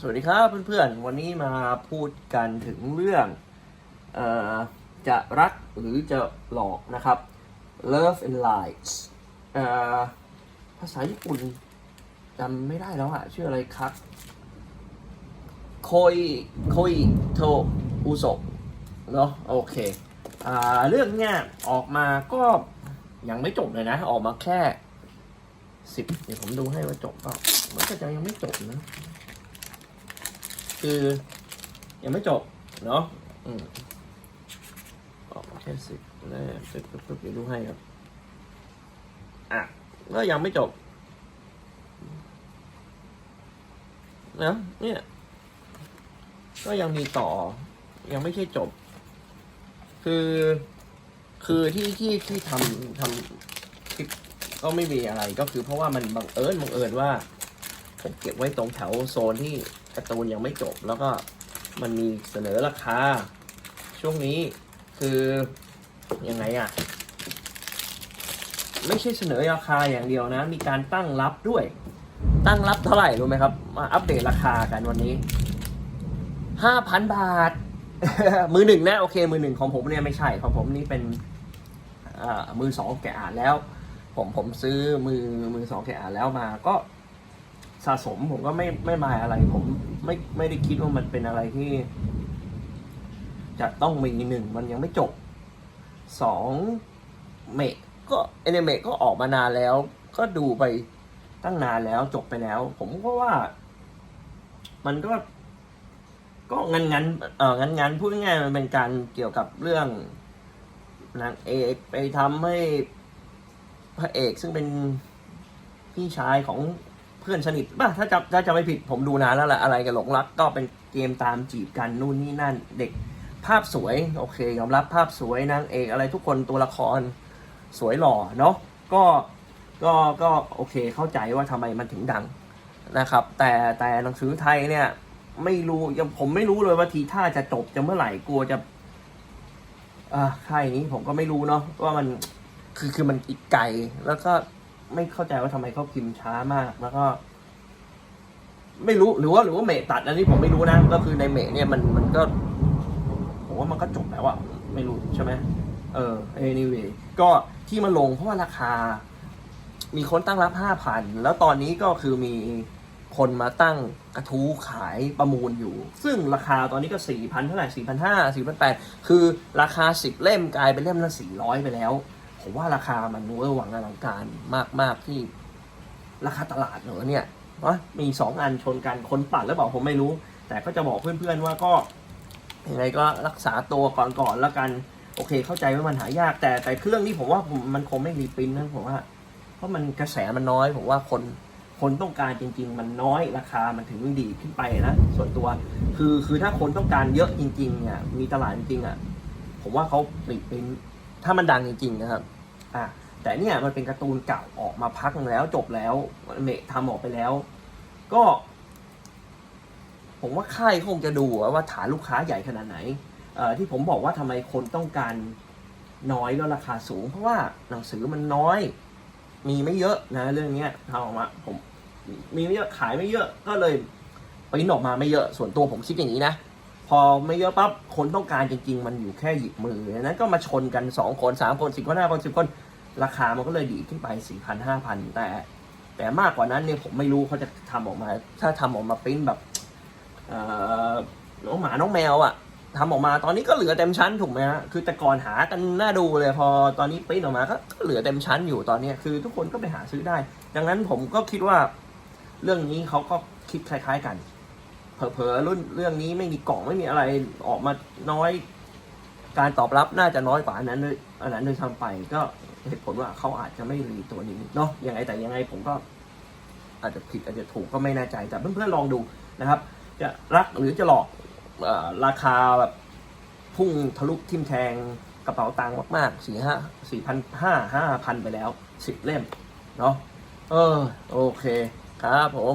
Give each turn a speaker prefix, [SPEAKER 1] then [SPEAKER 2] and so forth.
[SPEAKER 1] สวัสดีครับเพื่อนๆ วันนี้มาพูดกันถึงเรื่องเออจะรักหรือจะหลอกนะครับ love and lies เอ่อภาษาญี่ปุ่นจำไม่ได้แล้วอะชื่ออะไรครับโคยโคยโทอุโซเนาะโอเคอ่าเรื่องเนี้ยออกมาก็ยังไม่จบเลยนะ ออกมาแค่สิบเดี๋ยวผมดูให้ว่าจบเปล่ามันก็จะยังไม่จบนะ คือ ยังไม่จบ เนาะอืมออกแค่สิบแล้วปึ๊บปึ๊บปึ๊บเดี๋ยวดูให้ครับ อะก็ยังไม่จบนะเนี่ย ก็ยังมีต่อ ยังไม่ใช่จบ คือ คือที่ที่ที่ทำทำคลิปก็ไม่มีอะไรก็คือเพราะว่ามันบังเอิญบังเอิญว่า ผมเก็บไว้ตรงแถวโซนที่ การ์ตูนยังไม่จบ แล้วก็มันมีเสนอราคา ช่วงนี้คือยังไงอะ่ะ ไม่ใช่เสนอราคาอย่างเดียวนะ มีการตั้งรับด้วย ตั้งรับเท่าไหร่รู้ไหมครับ มาอัปเดตราคากันวันนี้ห้าพันบาท มือหนึ่งนะ โอเค มือหนึ่งของผมเนี่ยไม่ใช่ของผมนี่เป็นมือสองแกะอ่านแล้ว ผมผมซื้อมือมือสองแกะอ่านแล้วมาก็ สะสมผมก็ไม่ไม่มายอะไร ผมไม่ไม่ได้คิดว่ามันเป็นอะไรที่ จะต้องมีหนึ่งมันยังไม่จบสองเมะก็เอเนเมะก็ออกมานานแล้ว ก็ดูไปตั้งนานแล้วจบไปแล้ว ผมก็ว่า มันก็ ก็งันงันเอองันงันพูดง่ายมันเป็นการเกี่ยวกับเรื่องนางเอกไปทำให้พระเอกซึ่งเป็นพี่ชายของ พื่อนสนิทป่ะถ้าจำถ้าจำไม่ผิดผมดูนานแล้วแหละอะไรกับหลงรัก ก็เป็นเกมตามจีบกันนู่นนี่นั่นเด็กภาพสวยโอเคยอมรับภาพสวยนางเอกอะไรทุกคนตัวละครสวยหล่อเนาะก็ก็ก็โอเคเข้าใจว่าทำไมมันถึงดังนะครับ แต่แต่หนังสือไทยเนี่ย ไม่รู้ยังผมไม่รู้เลยว่าทีท่าจะจบจะเมื่อไหร่กลัวจะอ่าค่ายนี้ผมก็ไม่รู้เนาะว่ามันคือคือมันอีกไกลแล้วก็ ไม่เข้าใจว่าทำไมเขาพิมพ์ช้ามาก แล้วก็ ไม่รู้หรือว่าหรือว่าเมตัด อันนี้ผมไม่รู้นะ ก็คือในเมะเนี่ยมันมันก็ผมว่ามันก็จบแล้วอะไม่รู้ใช่ไหมเออ anyway ก็ที่มาลงเพราะว่าราคา มีคนตั้งรับห้าพันแล้วตอนนี้ก็คือมีคนมาตั้งกระทู้ขายประมูลอยู่ ซึ่งราคาตอนนี้ก็สี่พันเท่าไหร่สี่พันห้าสี่พันแปดคือราคาสิบเล่มกลายเป็นเล่มละสี่ร้อยไปแล้ว ผมว่าราคามันเวอร์หวังอลังการมาก ๆ ที่ราคาตลาดเหรอเนี่ยวะมีสองอันชนกันคนปัดหรือเปล่าผมไม่รู้ แต่ก็จะบอกเพื่อนๆว่าก็ยังไงก็รักษาตัวก่อนๆแล้วกันโอเค เข้าใจว่ามันหายากแต่แต่เครื่องนี้ผมว่ามันคงไม่รีปรินนะผมว่า เพราะมันกระแสมันน้อย ผมว่าคนคนต้องการจริง ๆ มันน้อยราคามันถึงดีขึ้นไปนะส่วนตัว คือคือถ้าคนต้องการเยอะจริงๆเนี่ยมีตลาดจริงๆอะผมว่าเขารีปริน ถ้ามันดังจริงๆนะครับ อะแต่เนี่ยมันเป็นการ์ตูนเก่าออกมาพักหนึ่งแล้วจบแล้วเมะทำออกไปแล้ว ก็ ผมว่าค่ายคงจะดูอะว่าฐานลูกค้าใหญ่ขนาดไหนเอ่อที่ผมบอกว่าทำไมคนต้องการน้อยแล้วราคาสูง เพราะว่าหนังสือมันน้อย มีไม่เยอะนะ เรื่องเนี้ยทำออกมาผมมีไม่เยอะขายไม่เยอะก็เลยปริ้นออกมาไม่เยอะส่วนตัวผมคิดอย่างนี้นะ พอไม่เยอะปั๊บคนต้องการจริง ๆ มันอยู่แค่หยิบมือดังนั้นก็มาชนกันสองคนสามคนสิบคนห้าคนสิบคน ราคามันก็เลยดีขึ้นไปสี่พันห้าพันแต่ แต่มากกว่านั้นเนี่ยผมไม่รู้เขาจะทำออกมา ถ้าทำออกมาปริ้นแบบน้องหมาน้องแมวอะทำออกมาตอนนี้ก็เหลือเต็มชั้นถูกไหมฮะคือแต่ก่อนหากันน่าดูเลยพอตอนนี้ปริ้นออกมาก็ก็เหลือเต็มชั้นอยู่ตอนนี้คือทุกคนก็ไปหาซื้อได้ ดังนั้นผมก็คิดว่า เรื่องนี้เขาก็คิดคล้าย ๆ กัน เผลอๆรุ่นเรื่องนี้ไม่มีกล่องไม่มีอะไรออกมาน้อย การตอบรับน่าจะน้อยกว่าอันนั้นด้วยอันนั้นโดยทำไปก็เหตุผลว่าเขาอาจจะไม่รีตัวนี้เนาะยังไงแต่ยังไงผมก็ อาจจะผิดอาจจะถูกก็ไม่แน่ใจแต่เพื่อนๆลองดูนะครับ จะรักหรือจะหลอกราคาแบบพุ่งทะลุทิ่มแทงกระเป๋าตังค์มากๆสี่ห้าสี่พันห้าห้าพันไปแล้วสิบเล่ม เนาะเออ โอเค ครับผม